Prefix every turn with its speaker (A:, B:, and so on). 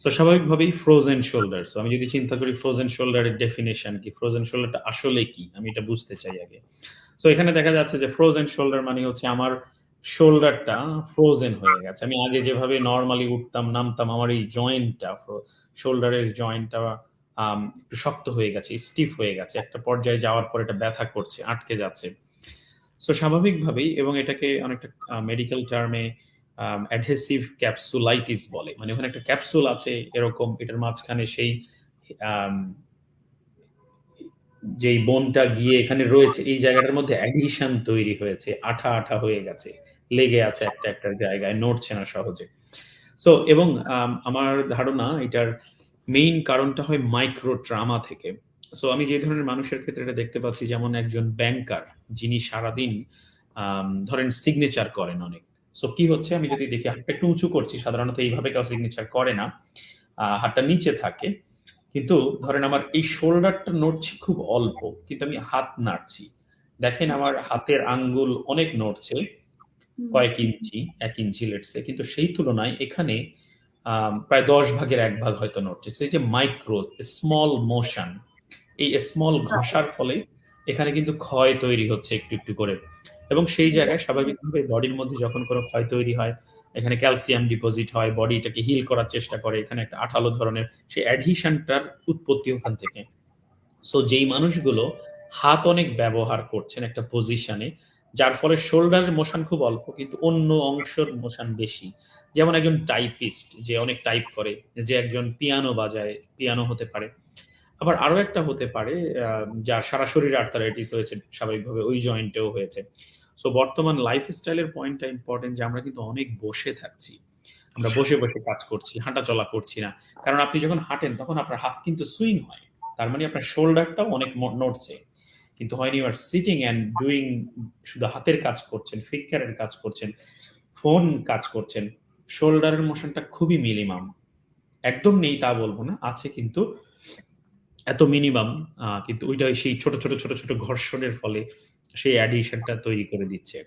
A: So স্বাভাবিকভাবেই frozen shoulder so আমি যদি চিন্তা করি ফ্রোজেন শোল্ডারের ডেফিনেশন কি? ফ্রোজেন শোল্ডারটা আসলে কি? আমি এটা বুঝতে চাই আগে। সো এখানে দেখা যাচ্ছে যে ফ্রোজেন শোল্ডার মানে হচ্ছে আমার শোল্ডারটা ফ্রোজেন হয়ে গেছে। আমি আগে যেভাবে নর্মালি উঠতাম, নামতাম, আমার এই জয়েন্টটা শোল্ডারের জয়েন্টটা একটু শক্ত হয়ে গেছে স্টিফ হয়ে গেছে। একটা পর্যায়ে যাওয়ার পর এটা ব্যথা করছে, আটকে যাচ্ছে। সো স্বাভাবিকভাবেই এবং এটাকে অনেকটা মেডিকেল টার্মে অ্যাডহেসিভ ক্যাপসুলাইটিস বলে। মানে ওখানে একটা ক্যাপসুল আছে, এরকম এটার মাঝখানে সেই যেই বোনটা গিয়ে এখানে রয়েছে, এই জায়গাটার মধ্যে অ্যাডিশন তৈরি হয়েছে, আঠা আঠা হয়ে গেছে, লেগে আছে একটা একটা জায়গায়, নড়ছে না সহজে। সো এবং আমার ধারণা এটার মেইন কারণটা হয় মাইক্রো ট্রামা থেকে। সো আমি যে ধরনের মানুষের ক্ষেত্রে এটা দেখতে পাচ্ছি, যেমন একজন ব্যাংকার যিনি সারাদিন ধরেন সিগনেচার করেন অনেক। সো কি হচ্ছে? আমি যদি দেখি হাতটা একটু উঁচু করছি সাধারণত এইভাবে কেউ সিগনেচার করে না। হাতটা নিচে থাকে। কিন্তু ধরেন আমার এই শোল্ডারটা নড়ছে খুব অল্প কিন্তু আমি হাত নাড়ছি। দেখেন আমার হাতের আঙ্গুল অনেক নড়ছে কয়েক ইঞ্চি এক ইঞ্চি লেটসে কিন্তু সেই তুলনায় এখানে প্রায় দশ ভাগের এক ভাগ হয়তো নড়ছে। সেই যে মাইক্রো স্মল মোশন এই স্মল ঘষার ফলে এখানে কিন্তু ক্ষয় তৈরি হচ্ছে একটু একটু করে। এবং সেই জায়গায় স্বাভাবিকভাবে বডির মধ্যে যখন কোনো ক্ষয় তৈরি হয় এখানে ক্যালসিয়াম ডিপোজিট হয় বডি এটাকে হিল করার চেষ্টা করে এখানে একটা আঠালো ধরনের সেই অ্যাডহিশনটার উৎপত্তি ওখান থেকে। সো যেই মানুষগুলো হাত অনেক ব্যবহার করছেন একটা পজিশনে যার ফলে শোল্ডারের মোশন খুব অল্প কিন্তু অন্য অংশের মোশন বেশি। যেমন একজন টাইপিস্ট যে অনেক টাইপ করে যে একজন পিয়ানো বাজায় পিয়ানো হতে পারে। আবার আরও একটা হতে পারে যা সারা শরীর আর্থারাইটিস হয়েছে স্বাভাবিকভাবে, ওই জয়েন্টেও হয়েছে। সো বর্তমান লাইফস্টাইলের পয়েন্টটা ইম্পর্টেন্ট যে আমরা কিন্তু অনেক বসে থাকছি। আমরা বসে বসে কাজ করছি হাঁটা চলা করছি না। কারণ আপনি যখন হাঁটেন, তখন আপনার হাত কিন্তু সুইং হয়। তার মানে আপনার শোল্ডারটাও অনেক নড়ছে। কিন্তু হয়নি you are sitting and doing শুধু হাতের কাজ করছেন ফিকারের কাজ করছেন ফোন কাজ করছেন শোল্ডারের মোশনটা খুবই মিনিমাম একদম নেই তা বলব না, আছে কিন্তু এত মিনিমাম কিন্তু ওইটা সেই ছোট ছোট ছোট ছোট ঘর্ষণের ফলে সেই অ্যাডিশনটা তৈরি করে দিচ্ছে।